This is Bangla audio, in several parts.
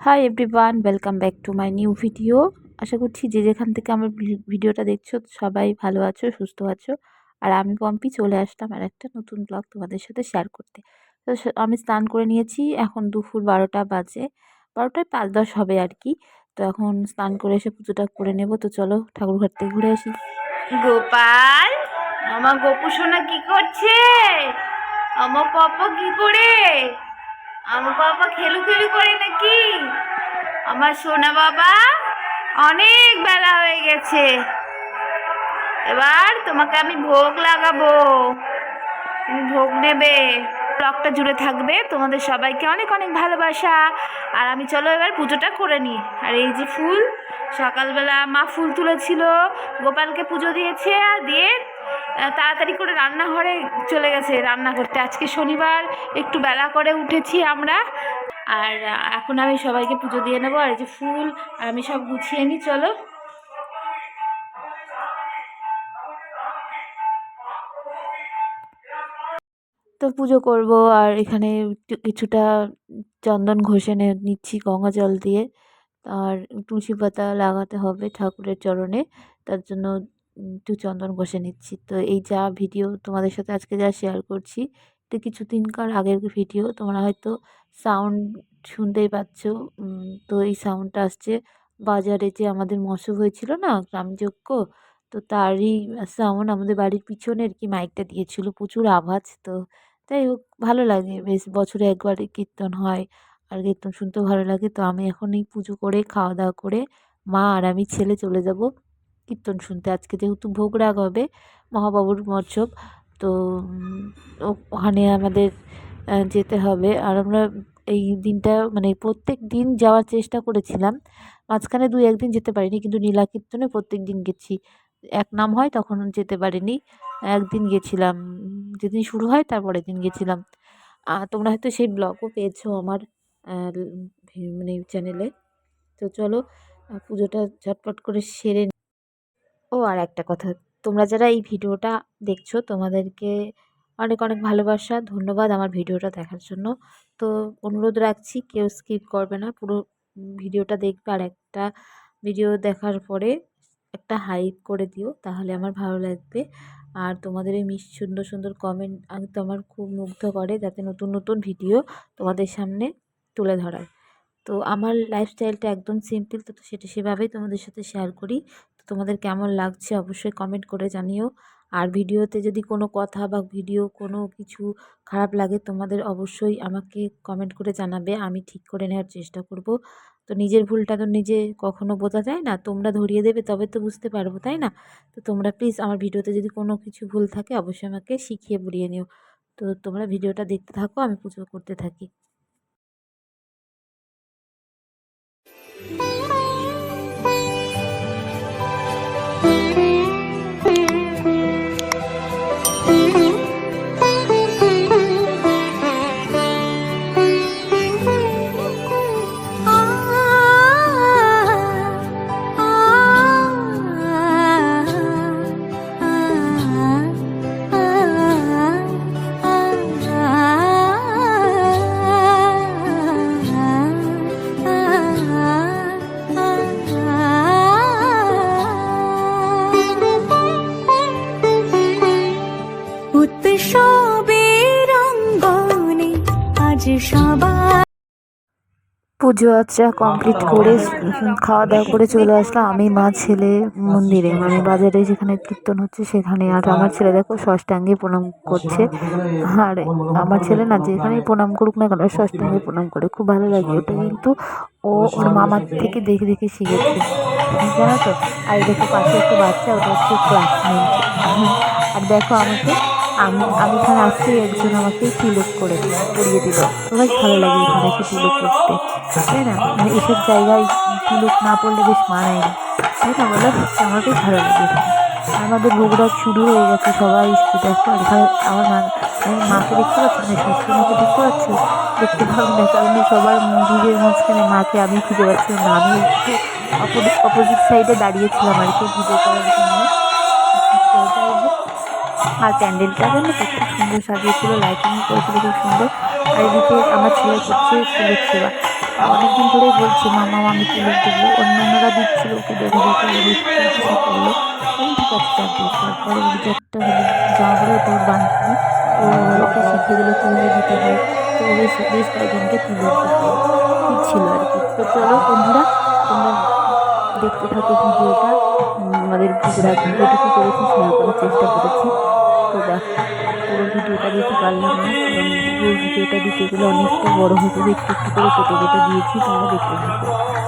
Hi everyone welcome back to my new video আশা করছি যে যেখান থেকে আমার ভিডিওটা দেখছ, সবাই ভালো আছো, সুস্থ আছো। আর আমি পম্পি চলে আসলাম আর একটা নতুন ব্লগ তোমাদের সাথে শেয়ার করতে। তো আমি স্নান করে নিয়েছি, এখন দুপুর বারোটা বাজে, বারোটায় পাঁচ দশ হবে আর কি। তো এখন স্নান করে এসে পুজোটা করে নেব, তো চলো ঠাকুর ঘর থেকে ঘুরে আসি। গোপাল আমার গোপু সোনা কি করছে? আমার পাপা কি করে? আমার বাবা খেলু খেলু করে নাকি? আমার সোনা বাবা অনেক বেলা হয়ে গেছে। এবার তোমাকে আমি ভোগ লাগাবো। তুমি ভোগ নেবে। ব্লগটা জুড়ে থাকবে। তোমাদের সবাইকে অনেক অনেক ভালোবাসা। আর আমি চলো এবার পুজোটা করে নিই। আর এই যে ফুল, সকালবেলা মা ফুল তুলেছিল, গোপালকে পুজো দিয়েছে আর দিয়ে তাড়াতাড়ি করে রান্নাঘরে চলে গেছে রান্না করতে। আজকে শনিবার, একটু বেলা করে উঠেছি আমরা। আর এখন আমি সবাইকে পুজো দিয়ে নেব। আর এই যে ফুল, আর আমি সব গুছিয়ে নিই, চলো। তো পুজো করব, আর এখানে কিছুটা চন্দন ঘষে নিচ্ছি গঙ্গা জল দিয়ে। আর তুলসী পাতা লাগাতে হবে ঠাকুরের চরণে, তার জন্য একটু চন্দন ঘষে নিচ্ছি। তো এই যা ভিডিও তোমাদের সাথে আজকে যা শেয়ার করছি, এটা কিছুদিনকার আগের ভিডিও তোমরা হয়তো সাউন্ড শুনতেই পাচ্ছ। তো এই সাউন্ডটা আসছে বাজারে যে আমাদের মশক হয়েছিল না গ্রামযজ্ঞ তো তারই সাউন্ড আমাদের বাড়ির পিছনে আর কি মাইকটা দিয়েছিল, প্রচুর আওয়াজ। তো তাই হোক, ভালো লাগে, বেশ বছরে একবারই কীর্তন হয় আর কীর্তন শুনতেও ভালো লাগে। তো আমি এখন এই পুজো করে খাওয়া দাওয়া করে মা আর আমি ছেলে চলে যাব। কীর্তন শুনতে। আজকে যেহেতু ভোগ রাগ হবে, মহাবাবুর মৎসব, তো ওখানে আমাদের যেতে হবে। আর আমরা এই দিনটা মানে প্রত্যেক দিন যাওয়ার চেষ্টা করেছিলাম। মাঝখানে দুই, একদিন যেতে পারিনি, কিন্তু নীলা কীর্তনে প্রত্যেক দিন গেছি। এক নাম হয়, তখন যেতে পারিনি। একদিন গেছিলাম, যেদিন শুরু হয়, তারপরের দিন গেছিলাম। তোমরা হয়তো সেই ব্লগও পেয়েছ আমার মানে চ্যানেলে তো চলো পুজোটা ঝটপট করে সেরে ও, আর একটা কথা, তোমরা যারা এই ভিডিওটা দেখছ, তোমাদেরকে অনেক অনেক ভালোবাসা, ধন্যবাদ আমার ভিডিওটা দেখার জন্য। তো অনুরোধ রাখছি, কেউ স্কিপ করবে না, পুরো ভিডিওটা দেখবে আর একটা ভিডিও দেখার পরে একটা হাইপ করে দিও, তাহলে আমার ভালো লাগবে। আর তোমাদের এই মিস সুন্দর সুন্দর কমেন্ট আমি তো আমার খুব মুগ্ধ করে, যাতে নতুন নতুন ভিডিও তোমাদের সামনে তুলে ধরার। তো আমার লাইফস্টাইলটা একদম সিম্পল তো সেটা সেভাবেই তোমাদের সাথে শেয়ার করি। তোমাদের কেমন লাগছে অবশ্যই কমেন্ট করে জানিও। আর ভিডিওতে যদি কোনো কথা বা ভিডিও কোনো কিছু খারাপ লাগে, তোমাদের অবশ্যই আমাকে কমেন্ট করে জানাবে, আমি ঠিক করে নেওয়ার চেষ্টা করব। তো নিজের ভুলটা তো নিজে কখনো বোঝা যায় না, তোমরা ধরিয়ে দেবে তবে তো বুঝতে পারব, তাই না? তো তোমরা প্লিজ আমার ভিডিওতে যদি কোনো কিছু ভুল থাকে, অবশ্যই আমাকে শিখিয়ে বুড়িয়ে নিও। তো তোমরা ভিডিওটা দেখতে থাকো, আমি পুজো করতে থাকি। পুজো আচ্ছা কমপ্লিট করে খাওয়া দাওয়া করে চলে আসলাম। আমি মা ছেলে মন্দিরে মানে বাজারে যেখানে কীর্তন হচ্ছে সেখানে। আর আমার ছেলে দেখো ষষ্ঠাঙ্গে প্রণাম করছে। আর আমার ছেলে না যেখানেই প্রণাম করুক না কেন ষষ্ঠাঙ্গে প্রণাম করে। খুব ভালো লাগে। ওটা কিন্তু ও ওর মামার থেকে দেখে দেখে শিখেছে। জানো তো? আর দেখো পাশে একটা বাচ্চা ওটা হচ্ছে ক্লাসমেট আর দেখো আমাকে আমি আমি এখানে আসছি একজন আমাকে তিলক করে করিয়ে দিল। বেশ ভালো লাগে এখানে এসে তিলক করতে। তাই না? মানে এসব জায়গায় তিলক না পড়লে বেশ মানায় না। তাই না বলো? বেশ ভালো লাগে আমাদের ভোগরাগ শুরু হয়ে গেছে সবাই এসছে দেখো আমার মা আমি মাকে দেখতে পাচ্ছি না শ্বশুর মাকে দেখতে পাচ্ছি। দেখতে পাবো না, কারণ সবার মন্দিরের মাঝখানে মাকে আমি খুঁজে পাচ্ছি না। আমি একটু অপোজিট সাইডে দাঁড়িয়েছিলাম আর কি ভিডিও করার জন্য। আর প্যান্ডেলটা যেন খুব সুন্দর সাজিয়েছিল লাইটিং করেছিল, খুব সুন্দর। আর এদিকে আমার ছেলে করছে ফুলের সেবা। অনেকদিন ধরেই বলছে, মামা, আমি তুলে দেবো। অন্যান্যরা দিচ্ছিল, ওকে দেখে দেখে একটু করল ঠিক আছে, চাপ দিই তারপরে যে একটা হলো জামা পরে ওটা বান্ধবী। ও ওকে শিখিয়ে দিল কীভাবে দিতে হয় তো ও বেশ কয়েকজনকে তুলে দিচ্ছিল আর কি। তো চলো বন্ধুরা, তোমরা দেখতে থাকো ভিডিওটা। আমাদের পুকুরা যেটুকু করেছি, শেয়ার করার চেষ্টা করেছি। ভিডিওটা দিতে গেলে অনেকটা বড় যাবে একটু একটু করে কেটে কেটে দিয়েছি, তোমরা দেখতে থাকো।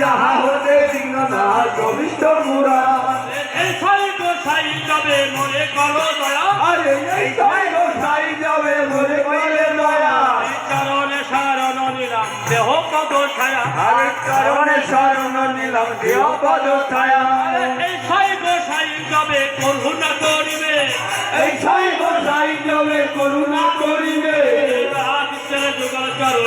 যাহা হতে দিন না চবিষ্ট পুরা এই ছয় গোসাই যাবে মনে করো দয়া। আরে এই ছয় গোসাই যাবে মনে করে দয়া। চরণে শরণ নিলাম দেহ পদ ছায়া। আরে কারণে শরণ নিলাম দেহ পদ ছায়া। এই ছয় গোসাই যাবে করুণা করিবে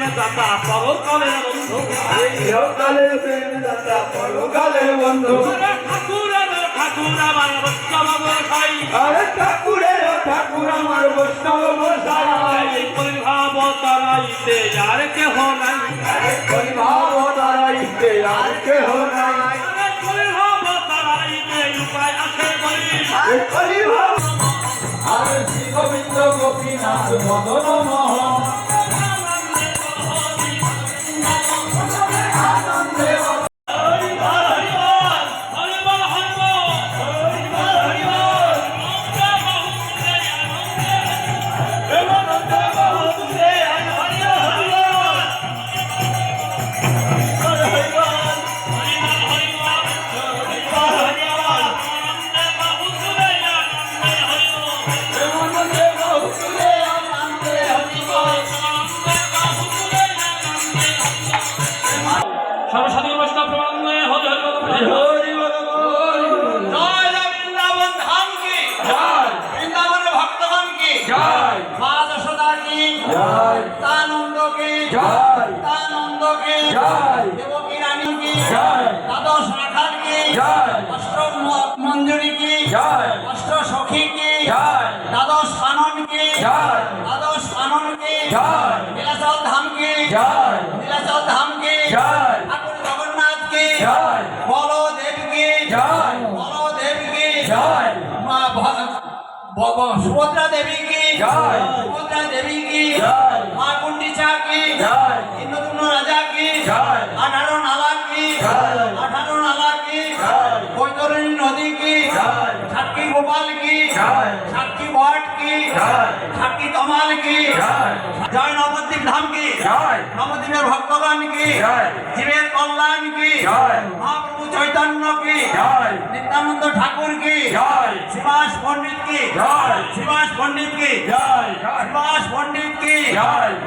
প্রেম দাতা পরকালে বন্ধু এই হকালে প্রেম দাতা পরকালে বন্ধু ঠাকুরের ঠাকুর আমার বৈষ্ণব গোসাই আরে ঠাকুরের ঠাকুর আমার বৈষ্ণব এই পরিভাব তারাইতে যার কেহ নাই আরে পরিভাব আর কেহ নাই আরে পরিভাব তারাইতে উপায় আছে বলি পরিভাব আরে শ্রী গোবিন্দ গোপীনাথ মদন মোহন কি? জয়। অষ্ট সখী কি জয়। দ্বাদশ কানন কি জয়। দ্বাদশ কানন কি জয়। নীলাচল ধাম কি জয়। নীলাচল ধাম কি জয়। ঠাকুর জগন্নাথ কি জয়। বলো দেব কি জয়। বলো দেব কি জয় মা সুভদ্রা দেবী কি জয়। সুভদ্রা দেবী কি জয়। মা কুন্ডিচা কি জয়। ভক্তগণ কি। জীবের কল্যাণ কি। মহাপ্রভু চৈতন্য কি। নিত্যানন্দ ঠাকুর কি। শিবাস পণ্ডিত কি। শিবাস পণ্ডিত কি। শিবাস পণ্ডিত কি।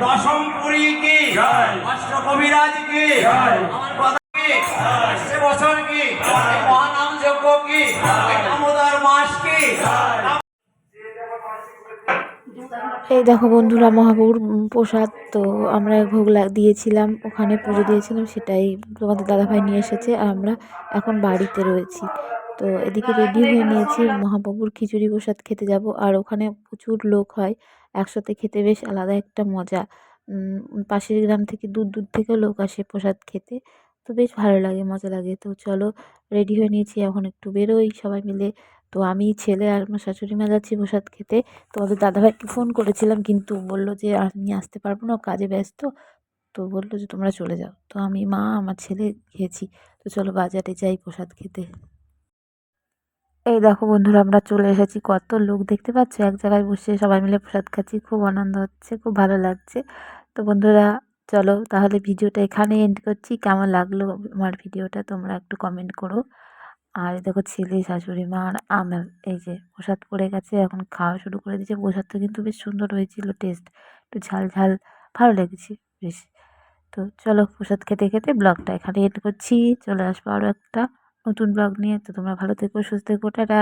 দশম পুরী কি। অষ্ট কবিরাজ কি আমার কথা কি সে বছর কি মহানাম যজ্ঞ কি দামোদর মাস কি এই দেখো বন্ধুরা মহাপুর প্রসাদ তো আমরা ভোগ দিয়েছিলাম, ওখানে পুজো দিয়েছিলাম, সেটাই তোমাদের দাদাভাই নিয়ে এসেছে আর আমরা এখন বাড়িতে রয়েছি। তো এদিকে রেডি হয়ে নিয়েছি, মহাপ্রভুর খিচুড়ি প্রসাদ খেতে যাব। আর ওখানে প্রচুর লোক হয়, একসাথে খেতে বেশ আলাদা একটা মজা। পাশের গ্রাম থেকে দূর দূর থেকেও লোক আসে প্রসাদ খেতে, তো বেশ ভালো লাগে, মজা লাগে। তো চলো রেডি হয়ে নিয়েছি, এখন একটু বেরোই সবাই মিলে। তো আমি ছেলে আর আমার শাশুড়ি মা যাচ্ছি প্রসাদ খেতে। তোমাদের দাদাভাইকে ফোন করেছিলাম, কিন্তু বলল যে, আমি আসতে পারব না কাজে ব্যস্ত। তো বলল যে, তোমরা চলে যাও। তো আমি, মা, আমার ছেলে খেয়েছি। তো চলো বাজারে যাই প্রসাদ খেতে। এই দেখো বন্ধুরা, আমরা চলে এসেছি। কত লোক দেখতে পাচ্ছ? এক জায়গায় বসে সবাই মিলে প্রসাদ খাচ্ছি। খুব আনন্দ হচ্ছে, খুব ভালো লাগছে। তো বন্ধুরা, চলো তাহলে ভিডিওটা এখানে এন্ড করছি। কেমন লাগল আমার ভিডিওটা তোমরা একটু কমেন্ট করো। আর দেখো ছেলে, শাশুড়ি মা আর আমার, এই যে প্রসাদ পড়ে গেছে, এখন খাওয়া শুরু করে দিয়েছে। প্রসাদটা কিন্তু বেশ সুন্দর হয়েছিল টেস্ট একটু ঝাল ঝাল, ভালো লেগেছে, বেশ। তো চলো প্রসাদ খেতে খেতে ব্লগটা এখানে এড করছি। চলে আসব আরও একটা নতুন ব্লগ নিয়ে। তো তোমরা ভালো থেকো, সুস্থ থেকো, টাটা।